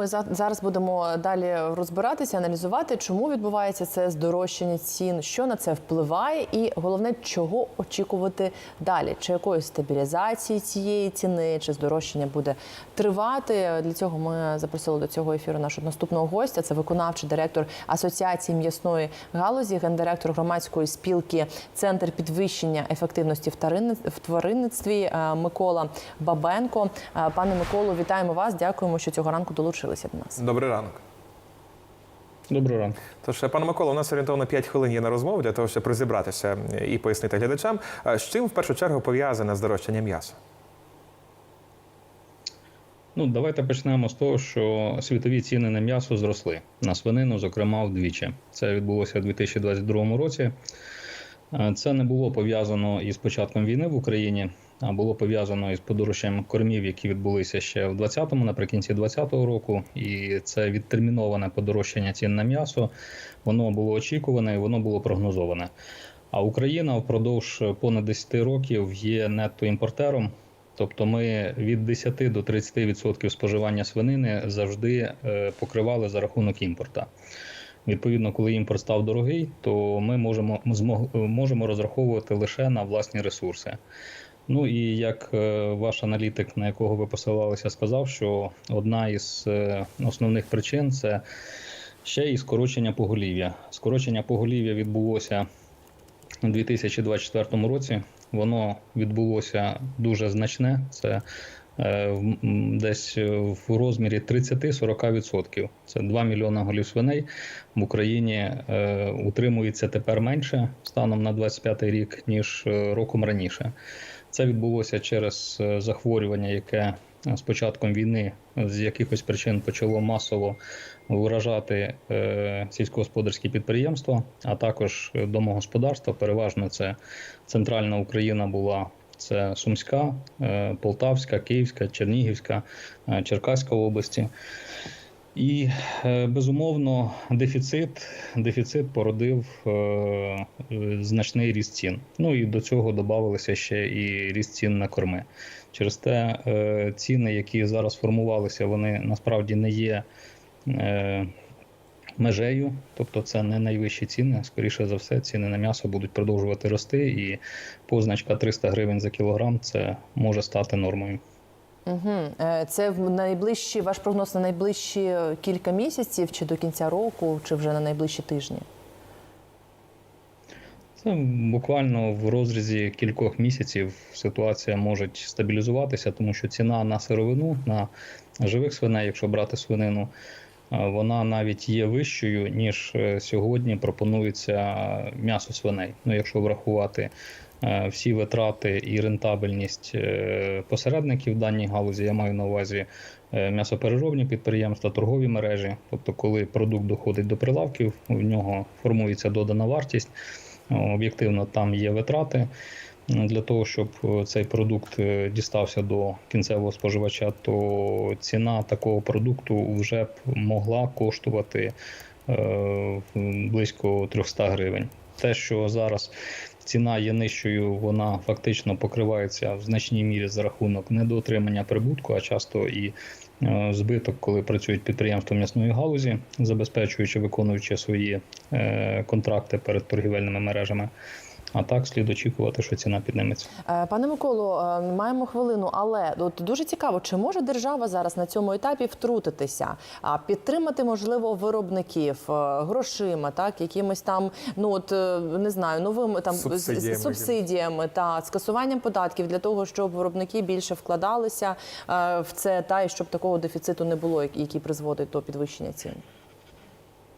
ми за- зараз будемо далі розбиратися, аналізувати, чому відбувається це здорожчання цін, що на це впливає, і головне, чого очікувати далі. Чи якоїсь стабілізації цієї ціни, чи здорожчання буде тривати. Для цього ми запросили до цього ефіру нашого наступного гостя. Це виконавчий директор Асоціації м'ясної галузі, гендиректор громадської спілки Центр підвищення ефективності в тваринництві е, Микола Бабенко. Е, Пане Миколу, вітаємо вас. Дякуємо, що цього ранку долучилися до нас. Добрий ранок. Доброго ранку. Тож, пане Микола, у нас орієнтовно 5 хвилин є на розмову для того, щоб розібратися і пояснити глядачам, з чим в першу чергу пов'язане здорожчання м'яса. Ну, давайте почнемо з того, що світові ціни на м'ясо зросли на свинину, зокрема, вдвічі. Це відбулося у 2022 році. Е, Це не було пов'язано із початком війни в Україні, було пов'язано із подорожчанням кормів, які відбулися ще в 20-му, наприкінці 20-го року. І це відтерміноване подорожчання цін на м'ясо. Воно було очікуване і воно було прогнозоване. А Україна впродовж понад 10 років є нетто-імпортером. Тобто ми від 10 до 30% споживання свинини завжди е, покривали за рахунок імпорта. Відповідно, коли імпорт став дорогий, то ми можемо, змог- можемо розраховувати лише на власні ресурси. Ну і як е, ваш аналітик, на якого ви посилалися, сказав, що одна із е, основних причин це ще і скорочення поголів'я. Скорочення поголів'я відбулося у 2024 році. Воно відбулося дуже значне. Це десь в розмірі 30-40%. Це 2 мільйони голів свиней в Україні е, утримується тепер менше станом на 25 рік, ніж е, роком раніше. Це відбулося через е, захворювання, яке е, з початком війни з якихось причин почало масово вражати е, сільськогосподарські підприємства, а також е, домогосподарства. Переважно це центральна Україна була. Це Сумська, е, Полтавська, Київська, Чернігівська, е, Черкаська області. І е, безумовно дефіцит, дефіцит породив значний ріст цін. Ну і до цього додавалися ще і ріст цін на корми. Через те ціни, які зараз формувалися, вони насправді не є межею, тобто це не найвищі ціни. Скоріше за все, ціни на м'ясо будуть продовжувати рости, і позначка 300 гривень за кілограм це може стати нормою. Угу. Це в найближчі ваш прогноз на найближчі кілька місяців, чи до кінця року, чи вже на найближчі тижні. Це буквально в розрізі кількох місяців ситуація може стабілізуватися, тому що ціна на сировину, на живих свиней, якщо брати свинину, е, вона навіть є вищою, ніж е, сьогодні пропонується м'ясо свиней. Ну, якщо врахувати е, всі витрати і рентабельність е, посередників в даній галузі, я маю на увазі м'ясопереробні підприємства, торгові мережі. Тобто, коли продукт доходить до прилавків, в нього формується додана вартість. Об'єктивно, там є витрати для того, щоб е, цей продукт е, дістався до кінцевого споживача, то ціна такого продукту вже б могла коштувати е, близько 300 гривень. Те, що зараз ціна є нижчою, вона фактично покривається в значній мірі за рахунок недоотримання прибутку, а часто і збиток, коли працюють підприємства м'ясної галузі, забезпечуючи, виконуючи свої контракти перед торгівельними мережами. А так слід очікувати, що ціна підніметься. Е, Пане Миколу, е, маємо хвилину, але от дуже цікаво, чи може держава зараз на цьому етапі втрутитися, а підтримати можливо виробників е, грошима, так якимось там, ну от не знаю, новими там з- з- Субсидіями. субсидіями та скасуванням податків для того, щоб виробники більше вкладалися в це, та і щоб такого дефіциту не було, як- який призводить до підвищення цін.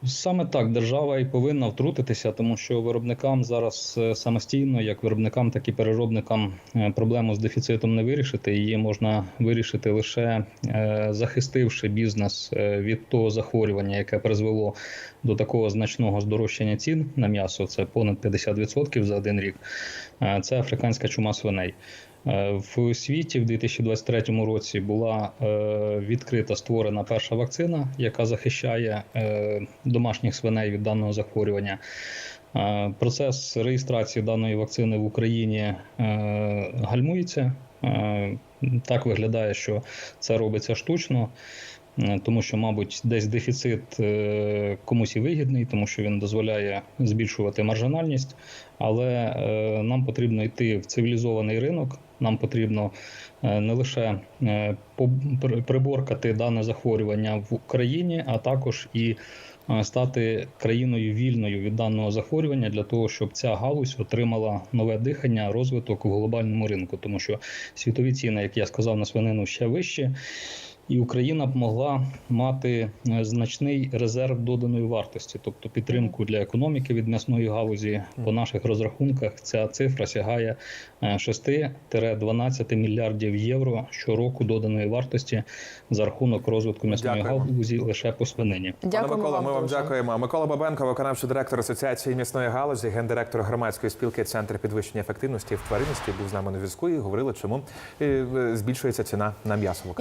Саме так держава і повинна втрутитися, тому що виробникам зараз е, самостійно, як виробникам, так і переробникам, е, проблему з дефіцитом не вирішити. Її можна вирішити лише е, захистивши бізнес від того захворювання, яке призвело до такого значного здорожчання цін на м'ясо. Це понад 50% за один рік. Це африканська чума свиней. Е, В світі в 2023 році була е, відкрита створена перша вакцина, яка захищає е, домашніх свиней від даного захворювання. Процес реєстрації даної вакцини в Україні гальмується. Так виглядає, що це робиться штучно. тому що, мабуть, десь дефіцит комусь і вигідний, тому що він дозволяє збільшувати маржинальність. Але нам потрібно йти в цивілізований ринок. Нам потрібно е, не лише е, приборкати дане захворювання в Україні, а також і е, стати країною вільною від даного захворювання для того, щоб ця галузь отримала нове дихання, розвиток в глобальному ринку, тому що світові ціни, як я сказав, на свинину ще вищі. І Україна б могла мати е, значний резерв доданої вартості, тобто підтримку для економіки від м'ясної галузі. По наших розрахунках ця цифра сягає е, 6-12 мільярдів євро щороку доданої вартості за рахунок розвитку м'ясної Дякуємо. галузі лише по свинині. Пане Дякуємо Микола, ми вам дуже. дякуємо. Микола Бабенко, виконавчий директор Асоціації м'ясної галузі, гендиректор громадської спілки Центр підвищення ефективності в тваринності, був з нами на зв'язку і говорили, чому е, е, збільшується ціна на м'ясо в Україні.